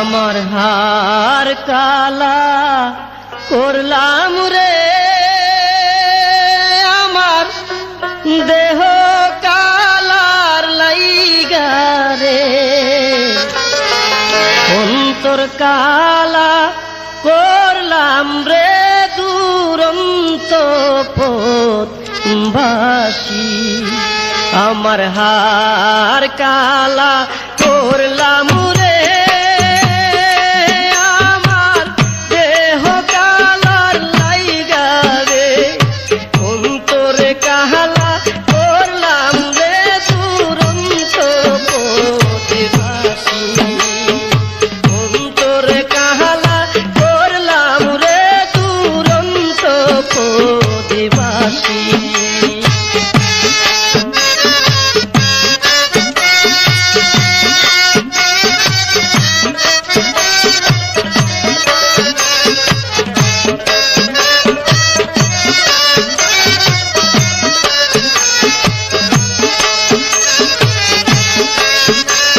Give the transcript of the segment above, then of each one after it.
আমার হার কালা করলাম রে। আমার দেহ কালার লাইগা রে। অন্তর কালা করলাম রে দুরন্ত পথ বাসি। আমার হার কালা করলাম রে।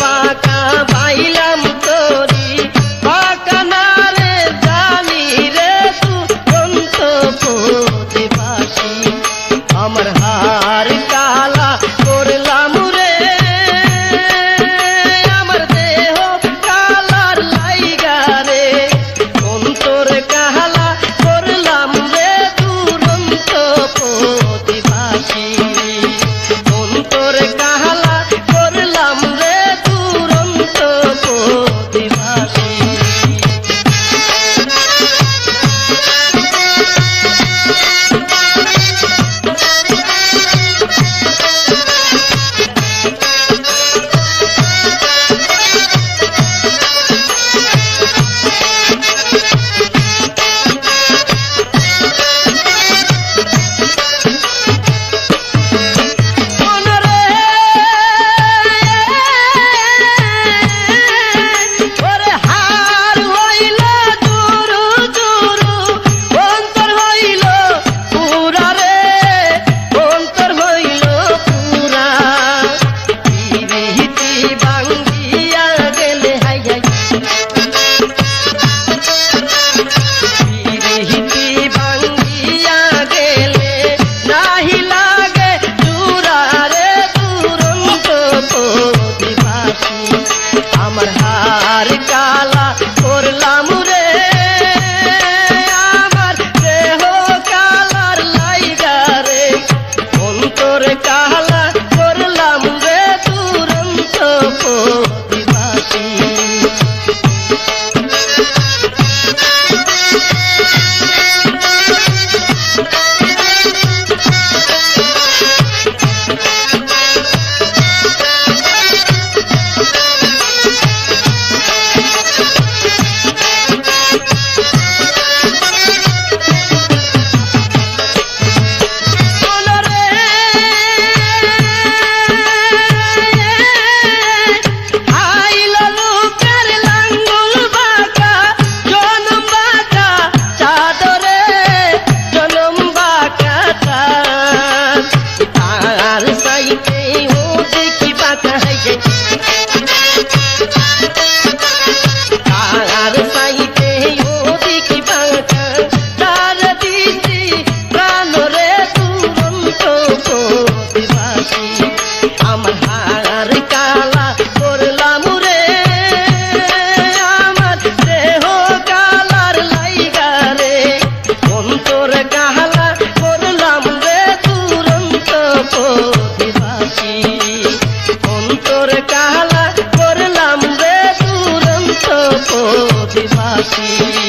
বাঁকা, বাইলাম তোরি। বাঁকা না রে জানি রে প্রতিবাসী আমার হার কালা করলাম রে। আমার দেহ কালার লাইগা রে। অন্তর কাহালা করলাম রে पूरा खुशी